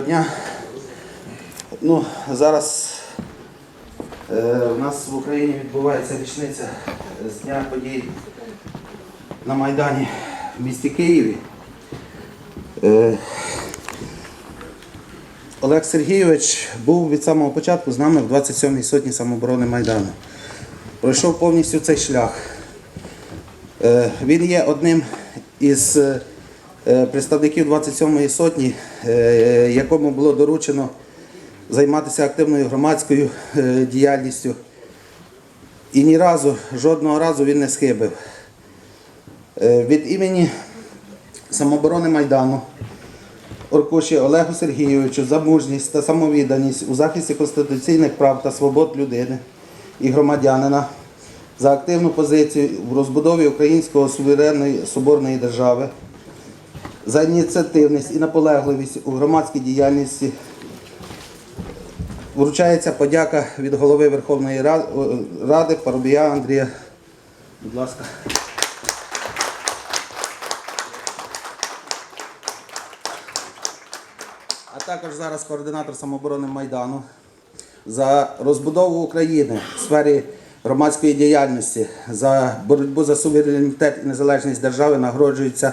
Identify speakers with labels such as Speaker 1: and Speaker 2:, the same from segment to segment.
Speaker 1: дня. Ну, зараз е, у нас в Україні відбувається річниця з дня подій на Майдані в місті Києві. Е, Олег Сергійович був від самого початку з нами в 27-й сотні самооборони Майдану. Пройшов повністю цей шлях. Е, Він є одним із е, представників 27-ї сотні, е, якому було доручено займатися активною громадською е, діяльністю. І ні разу, жодного разу він не схибив. Е, Від імені самооборони Майдану Оркуші Олегу Сергійовичу за мужність та самовідданість у захисті конституційних прав та свобод людини і громадянина за активну позицію в розбудові українського суверенної соборної держави, за ініціативність і наполегливість у громадській діяльності. Вручається подяка від голови Верховної Ради Парубія Андрія. Будь ласка. а також зараз координатор самооборони Майдану за розбудову України в сфері громадської діяльності, за боротьбу за суверенітет і незалежність держави нагороджується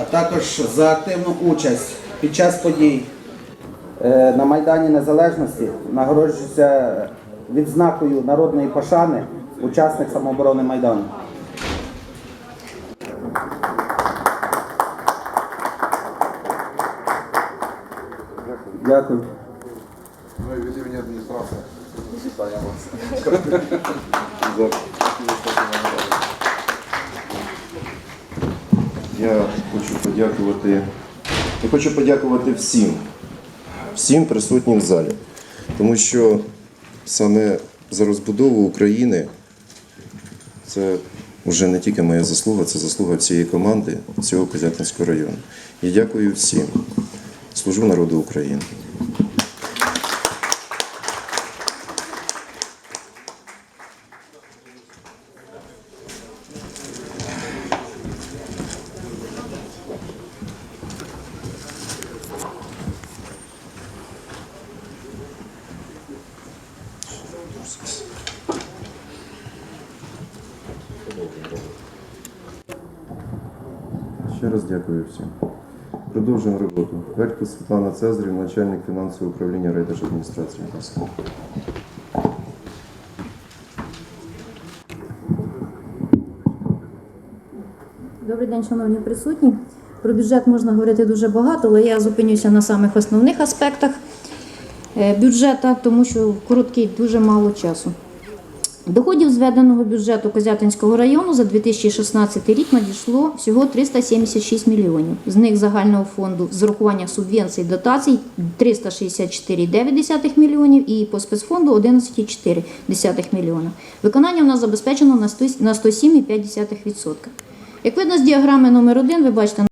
Speaker 1: а також за активну участь під час подій е, на Майдані Незалежності нагороджується відзнакою народної пошани учасник самооборони Майдану. Дякую.
Speaker 2: Ну і від імені адміністрації. Вас.
Speaker 3: Я хочу подякувати. Я хочу подякувати всім, всім присутнім в залі, тому що саме за розбудову України це вже не тільки моя заслуга, це заслуга всієї команди цього Козятинського району. Я дякую всім. Служу народу України. Ще раз дякую всім. Продовжуємо роботу. Вертка Світлана Цезарів, начальник фінансового управління райдержадміністрації.
Speaker 4: Добрий день, шановні присутні. Про бюджет можна говорити дуже багато, але я зупинюся на самих основних аспектах бюджету, тому що в короткий дуже мало часу. Доходів зведеного бюджету Козятинського району за 2016 рік надійшло всього 376 мільйонів. З них загального фонду з урахуванням субвенцій дотацій 364,9 мільйонів і по спецфонду 11,4 мільйона. Виконання у нас забезпечено на 100 на 107,5%. Як видно з діаграми номер 1 ви бачите